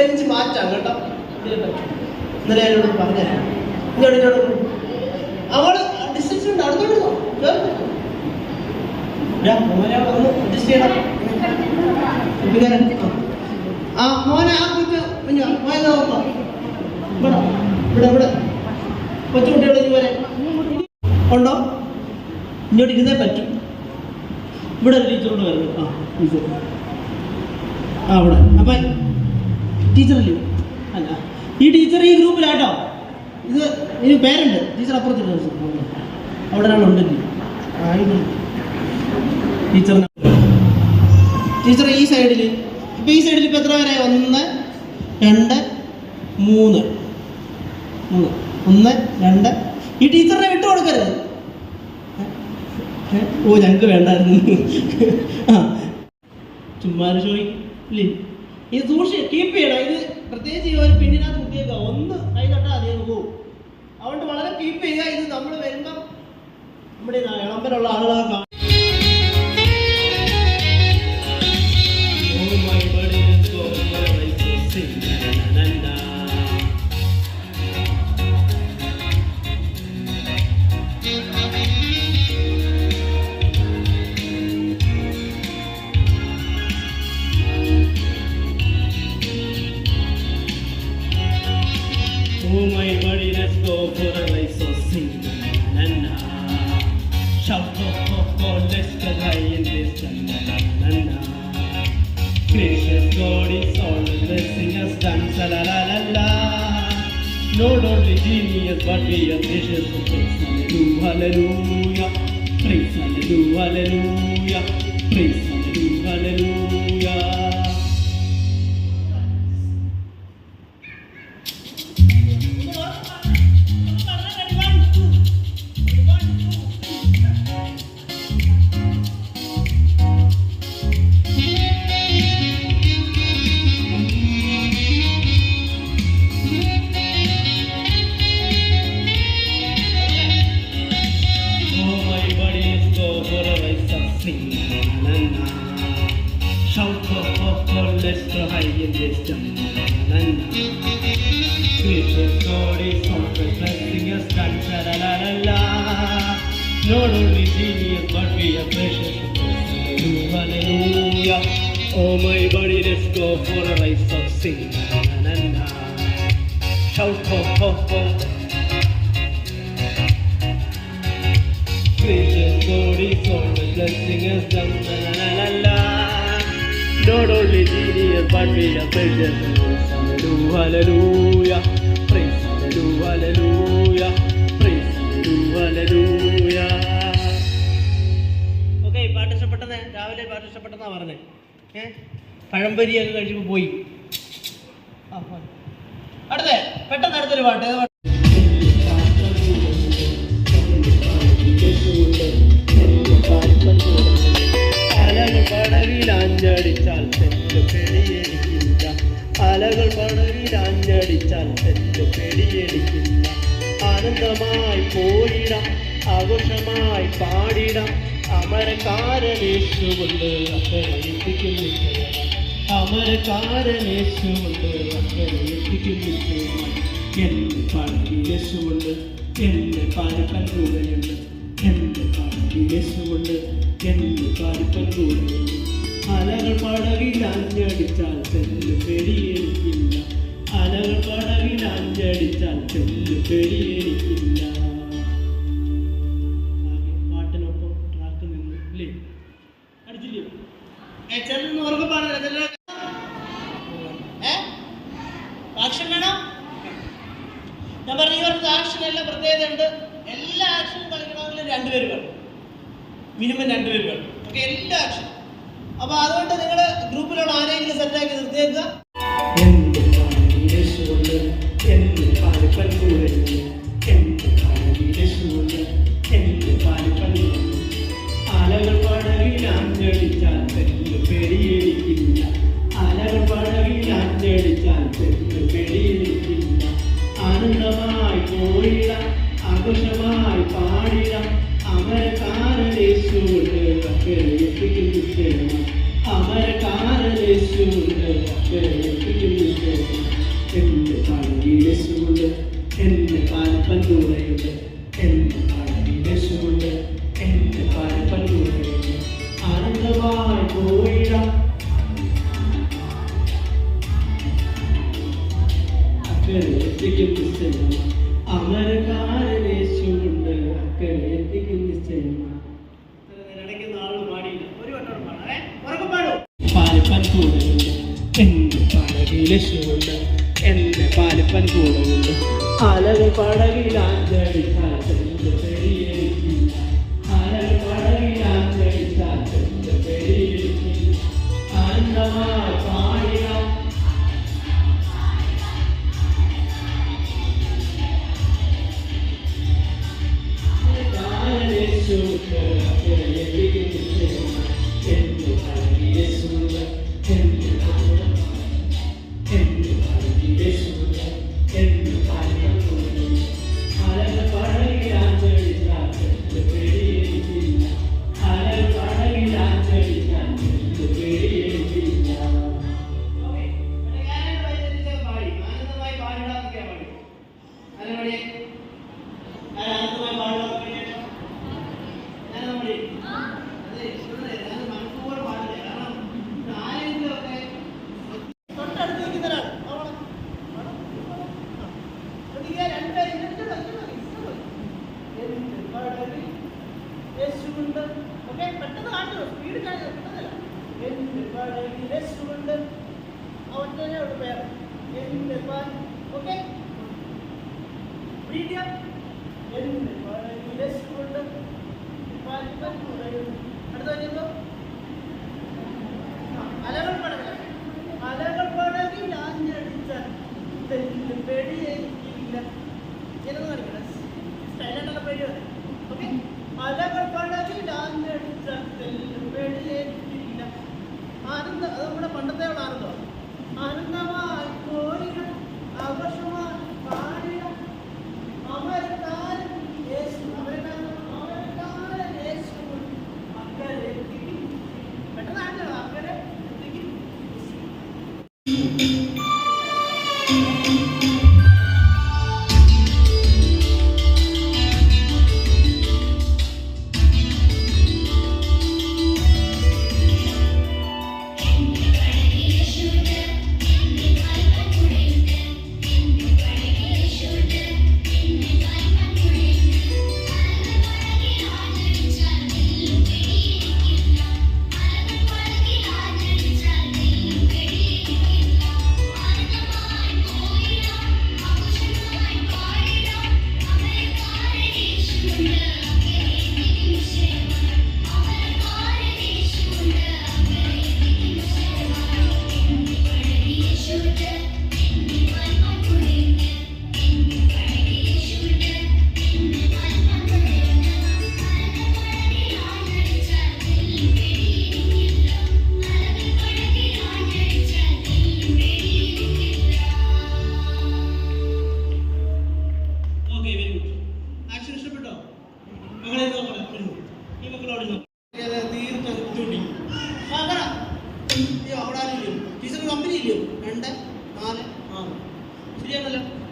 Bench മാറ്റാം കേട്ടോ. ഇന്നലെ എന്നോട് പറഞ്ഞു ഇങ്ങോട്ട് അവൾ ഡിസ്റ്റൻസ് ഉണ്ട് അടുത്തോട്ട് ഇരുന്നോ. കേറ്. ഇതാ, മോനെ അവിടെ ഒന്ന് adjust ചെയ്യണം. ഇങ്ങനെ. ആ. ആ മോനെ ആ കൊച്ചു കുഞ്ഞു മോനെ നോക്കോ ഇവിടെ ഇവിടെ ഇവിടെ കൊച്ചുകുട്ടികൾ ഇതുവരെ ഉണ്ടോ ഇങ്ങോട്ട് ഇരുന്നേ പറ്റും ഇവിടെ ഒരു ടീച്ചറോട് വരുന്നു ആ ടീച്ചർ ആ അവിടെ അപ്പം ടീച്ചറല്ലേ അല്ല. ഈ ടീച്ചർ ഈ ഗ്രൂപ്പിലാട്ടോ ഇത് ഇനി പേരുണ്ട്. ടീച്ചർ അപ്പുറത്തിട്ട് അവിടെ ഒരാളുണ്ടല്ലേ ടീച്ചർ ടീച്ചർ ഈ സൈഡിൽ ഇപ്പം ഈ സൈഡിൽ ഇപ്പം എത്ര വരെ ഒന്ന് രണ്ട് മൂന്ന്. മൂന്ന്. ഒന്ന് രണ്ട്. ഈ ടീച്ചറിനെ വിട്ടു കൊടുക്കരുത്? ഓ ഞങ്ങൾക്ക് വേണ്ടായിരുന്നു. ആ. ചുമ്മാ ചോദിക്കില്ലേ ഇത് സൂക്ഷി കീപ്പ് ചെയ്യണം. ഇത് പ്രത്യേകിച്ച് ഈ ഒരു പിന്നിനകത്ത് കുത്തിയേക്കുക ഒന്ന് കൈ തൊട്ടാൽ അതേ പോകും അതുകൊണ്ട് വളരെ കീപ്പ് ചെയ്യുക. ഇത് നമ്മൾ വരുമ്പം നമ്മുടെ ഇളമ്പരുള്ള ഇളമ്പലുള്ള ആളുകളെ കാണും. Oh my body is so right to sing na na na Oh Latvija tiešies un prieks, aleluja, prieks, aleluja, prieks, aleluja, prieks. Ho ho. Please sorry sorry, the blessing is done. la la la la. Not only genius, but we are precious. Hallelujah, hallelujah. Praise hallelujah, hallelujah. Praise hallelujah, hallelujah. Okay പാട്ട് ഇഷ്ടപ്പെട്ടെന്ന് രാവിലെ പാട്ട് ഇഷ്ടപ്പെട്ടെന്നാ പറഞ്ഞേ ഏ പഴംപൊരിയൊക്കെ കഴിച്ചപ്പോൾ പോയി ആ. അടുത്തേ പെട്ടെന്ന് അടുത്തൊരു പാട്ട്. ആനന്ദമായി പോയിടാം ആഘോഷമായി പാടിടാം. അമരക്കാരനേശുകൊണ്ട് അത്ര എത്തിക്കും നിശ്ചയമായി അമരക്കാരനേശുകൊണ്ട് അക്കരെ എത്തിക്കും നിശ്ചയമായി എന്റെ പാടത്തിൽ യേശുണ്ട് എന്റെ പാലപ്പൻ കൂടെയുണ്ട് എന്റെ പാടത്തിൽ യേശുണ്ട് എന്റെ പാലപ്പൻ കൂടെയുണ്ട്. അലകൾ പടകിൽ അഞ്ഞടിച്ചാൽ ചെല്ലു പെരിയെനിക്കില്ല അലകൾ പടകിൽ അഞ്ഞടിച്ചാൽ ആക്ഷൻ പ്രത്യേകത ഉണ്ട്. എല്ലാ ആക്ഷനും കളിക്കണമെങ്കിൽ രണ്ടുപേർ വേണം മിനിമം രണ്ടുപേർ വേണം ഓക്കെ എല്ലാ ആക്ഷനും അപ്പൊ അതുകൊണ്ട് നിങ്ങൾ ഗ്രൂപ്പിലുള്ള ആരെങ്കിലും സെറ്റാക്കി നിർത്തിയേക്കുക. യേശുവിന്റെ പക്കലേൽപ്പിക്കുന്നു ചെയ്യണം അമരകാരേശുവിന്റെ പക്കലേൽപ്പിക്കുന്നു ചെയ്യണം എന്റെ കാലിൽ യേശുണ്ട് എന്റെ കാൽപ്പൻ കൂടെയുണ്ട് அழகு படகில் ஆஞ்சடித்தார் தெரிந்த பெரிய அழகு படகில் பாடி അടുത്ത കഴിഞ്ഞപ്പോൾ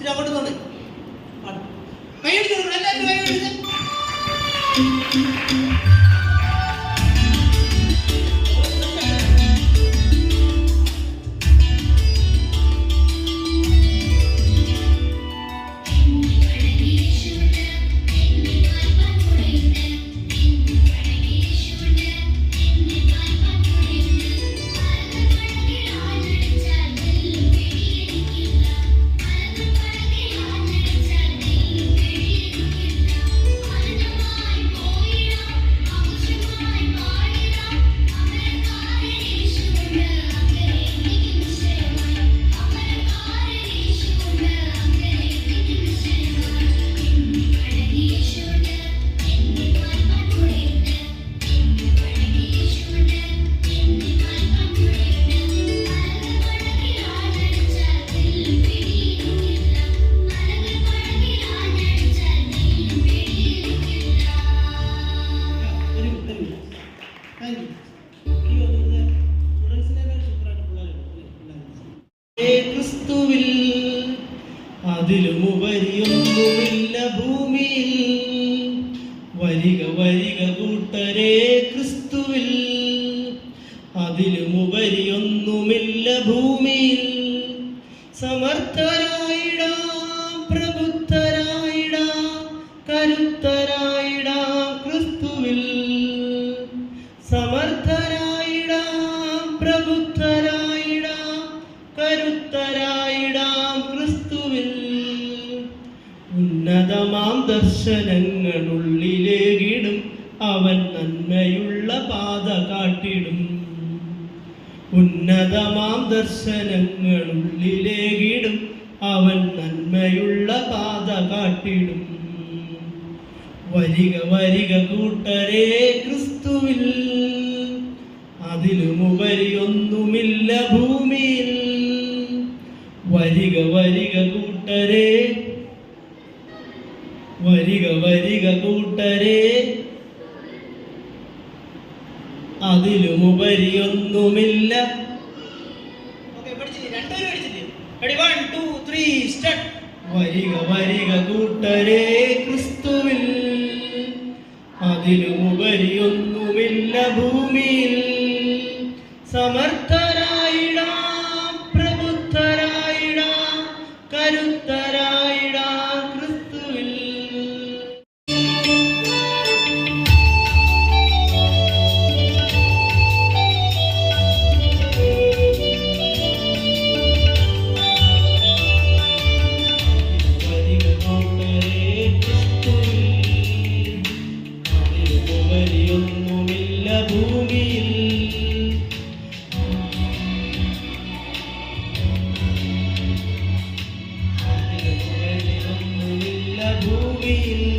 തിരിച്ചങ്ങോട്ടുന്നുണ്ട് അതിലുമുപരിയൊന്നുമില്ല ഭൂമിയിൽ. വരിക വരിക കൂട്ടരെ ഉന്നതമാം ദർശനങ്ങളുള്ളിലേകിടും. അവൻ നന്മയുള്ള പാത കാട്ടിടും. വരിക വരിക കൂട്ടരെ ക്രിസ്തുവിൽ. അതിലുമുപരി ഒന്നുമില്ല ഭൂമിയിൽ. വരിക വരിക കൂട്ടരെ. വരിക വരിക കൂട്ടരെ അതിലുമുപരി ഒന്നുമില്ല ഓക്കെ പഠിച്ചില്ലേ രണ്ടുപേരും പഠിച്ചില്ലേ ready one two three start വരിക വരിക കൂട്ടരെ ക്രിസ്തുവിൽ. അതിലുമുപരിയൊന്നുമില്ല ഭൂമിയിൽ. ഭൂമിയിൽ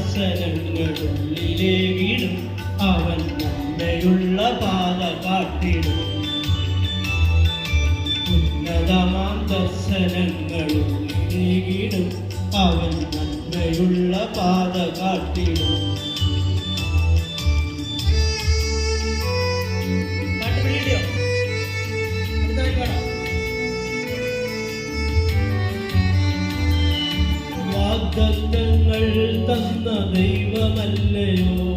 ദർശനങ്ങളുള്ളിലെ വീടും അവൻ നമ്മയുള്ള പാത കാട്ടിടും. ഉന്നതമാം ദർശനങ്ങളുള്ളിലെ വീടും അവൻ നന്മയുള്ള പാത കാട്ടിടും. തന്ന ദൈവമല്ലയോ?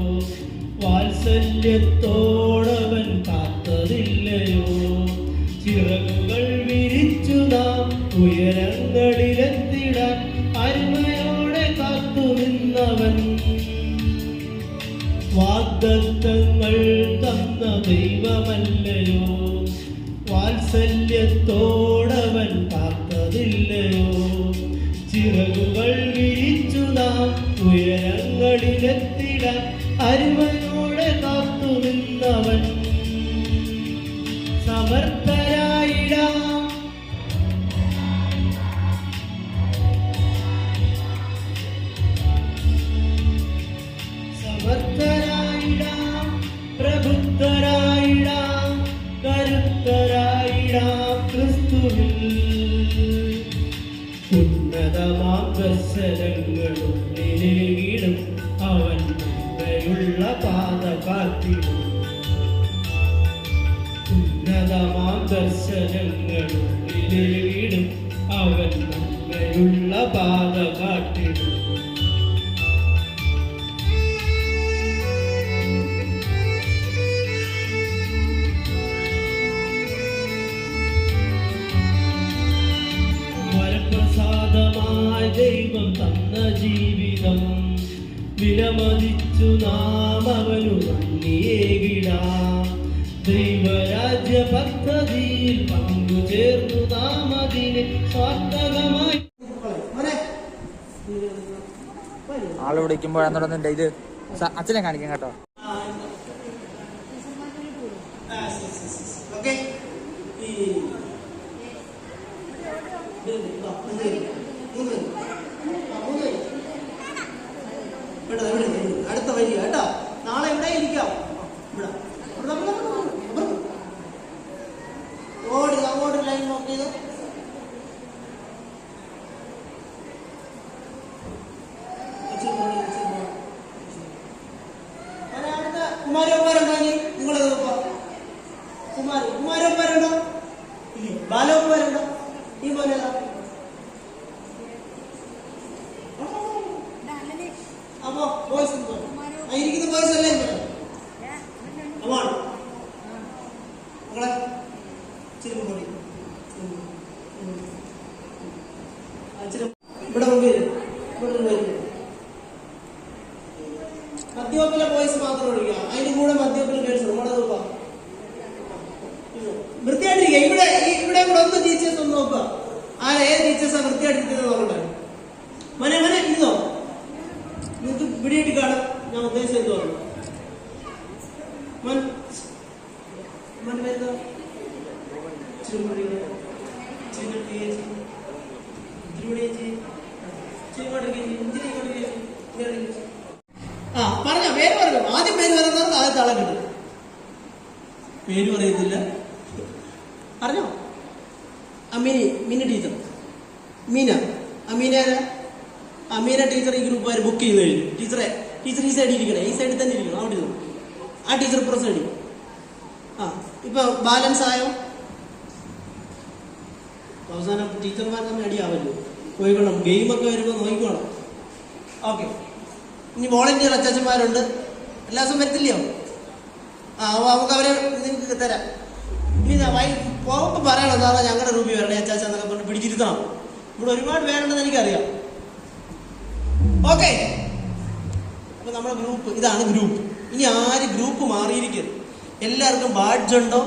വാത്സല്യത്തോടവൻ കാത്തതില്ലയോ? ചിറകുകൾ വിരിച്ചു നാം ഉയരങ്ങളിലെത്തിടാൻ അരുമയോടെ കാത്തു നിന്നവൻ. വാഗ്ദത്തങ്ങൾ തന്ന ദൈവമല്ലയോ? വാത്സല്യത്തോടവൻ കാത്തതില്ലയോ? ചിറകുകൾ വിരിച്ചു നാം ഉയരങ്ങളിലെത്തിടാൻ അരുമയോടെ ദൈവം തന്ന ജീവിതം വിലമതിച്ചു നാം അവനു നന്ദിയേകിടാം ദൈവരാജ്യ പദ്ധതിയിൽ പങ്കു ചേർന്നു നാം അതിനെ സ്വാർത്ഥകമായി ആൾ ആൾ വിളിക്കുമ്പോഴാന്നുണ്ടെന്നുണ്ട് ഇത് അച്ഛനെ കാണിക്കാം കേട്ടോ. ഓക്കെ ഈ ഇത് ഇതാ, മൂന്ന് പേര്. മൂന്ന് പേര്. ആ, മൂന്ന് പേര്. ഇവിടെ, ഇവിടെ. അടുത്ത വരിക കേട്ടോ നാളെ ഇവിടെ ഇരിക്കാം ഇവിടെ ഇവിടെ. ഓടി ലൈൻ നോക്കിയത് ഇച്ചിരി കൂടി, ഇച്ചിരി കൂടി. മോനെ, അടുത്ത കുമാരന്മാരുണ്ടോ ഇനി നിങ്ങളത് നോക്കാം കുമാര കുമാരന്മാരുണ്ടോ ഇല്ലേ ബാലകുമാരുണ്ടോ ഈ മോനേതാ അപ്പോ ബോയ്സ് ആ ഇരിക്കുന്ന ബോയ്സ് അല്ലേ ഇവിടെ അമാണ് മക്കളെ ഇച്ചിരി കൂടി ഉം. ഉം. ആ, ഇച്ചിരി ഇവിടെ മുമ്പിൽ ഇരു. ഇവിടെ ഒരു വരി. മദ്യപിലെ ബോയ്സ് മാത്രം ഒഴിക്കുക അതിന് കൂടെ മദ്യപത്തിൽ ഗേൾസ് നമ്മുടെ നോക്കാം വൃത്തിയായിട്ടിരിക്കുക. ഇവിടെ ഇവിടെ കൂടെ ഒന്ന് ടീച്ചേഴ്സ് ഒന്ന് നോക്കുക. ആരാ ഏത് ടീച്ചേഴ്സാണ് വൃത്തിയായിട്ടിരിക്കുന്നത് നോക്കട്ടെ മനെ മനെ ഇരുന്നോ നിങ്ങൾക്ക് പിടിയിട്ട് കാണാം ഞാൻ ഉദ്ദേശിച്ചത് എന്തുവാണ് മൻ മൻ വരുന്നോ ചുരുമുടി ചുരുട്ടി ചുരുമുടി ആ പറഞ്ഞോ പേര് പറഞ്ഞു ആദ്യം പേര് പറയുന്നവർക്ക് ആദ്യത്തെ ആളെ കിട്ടും പേര് പറയത്തില്ല അറിഞ്ഞോ? അമീനി മിനി ടീച്ചർ മീന. അമീന? അമീന ടീച്ചർ ഈ ഗ്രൂപ്പുകാർ ബുക്ക് ചെയ്ത് കഴിഞ്ഞു. ടീച്ചറെ ടീച്ചർ ഈ സൈഡിൽ ഇരിക്കണേ. ഈ സൈഡിൽ തന്നെ ഇരിക്കണം. അവിടെ ഇരുന്നു? ആ ടീച്ചർ പ്രസ് സൈഡിൽ ആ ഇപ്പൊ ബാലൻസ് ആയോ അവസാനം ടീച്ചർമാർ തമ്മിൽ അടിയാവല്ലോ. ഗെയിം ഗെയിമൊക്കെ വരുമ്പോൾ നോക്കിക്കോണം. ഓക്കെ ഇനി വോളണ്ടിയർ അച്ചാച്ചന്മാരുണ്ട്. എല്ലാ ദിവസവും വരത്തില്ലയോ? ആ അവർക്ക് അവരെ നിങ്ങൾക്ക് തരാം. ഇനി പോകുമ്പോൾ പറയണം സാറാ ഞങ്ങളുടെ രൂപി വരണേ അച്ചാച്ച എന്നൊക്കെ പറഞ്ഞ് പിടിച്ചിരുത്തണം. ഇവിടെ ഒരുപാട് പേരുണ്ടെന്ന് എനിക്കറിയാം. ഓക്കെ അപ്പൊ നമ്മുടെ ഗ്രൂപ്പ് ഇതാണ് ഗ്രൂപ്പ്. ഇനി ആര് ഗ്രൂപ്പ് മാറിയിരിക്കുന്നു എല്ലാവർക്കും ബാഡ്ജ് ഉണ്ടോ?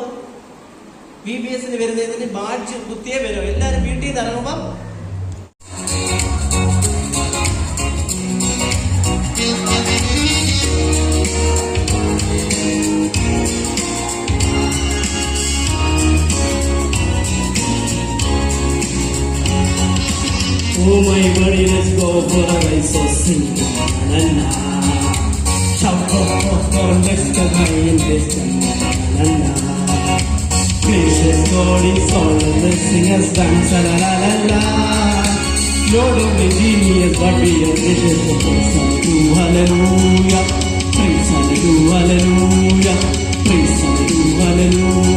ബി ബി എസിന് വരുന്നതിന് ബാഡ്ജ് കുത്തിയേ വരും എല്ലാവരും വീട്ടിൽ നിന്ന് ഇറങ്ങുമ്പോൾ Lord of the genius, but be a precious person. Hallelujah. Praise hallelujah. Hallelujah. Praise hallelujah. Hallelujah.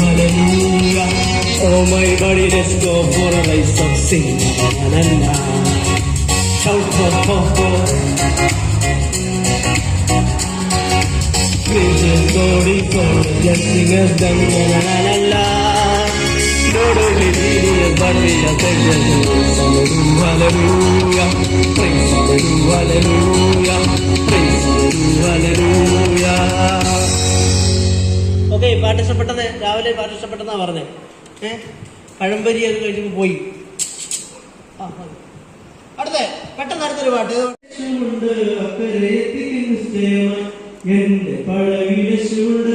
Hallelujah. Oh my body, let's go for a rise of sing. La la la. Shout ho ho ho. Gracious God is all the blessing has done. La la la la okay പാട്ട് ഇഷ്ടപ്പെട്ടത്? രാവിലെ പാട്ട് ഇഷ്ടപ്പെട്ടെന്നാ പറഞ്ഞത് ഏ? പഴംപരിയൊക്കെ കഴിച്ചപ്പോൾ പോയി. അടുത്തേ പെട്ടെന്ന് അടുത്തൊരു പാട്ട്. എന്റെ പഴകിയ യേശുവുണ്ട്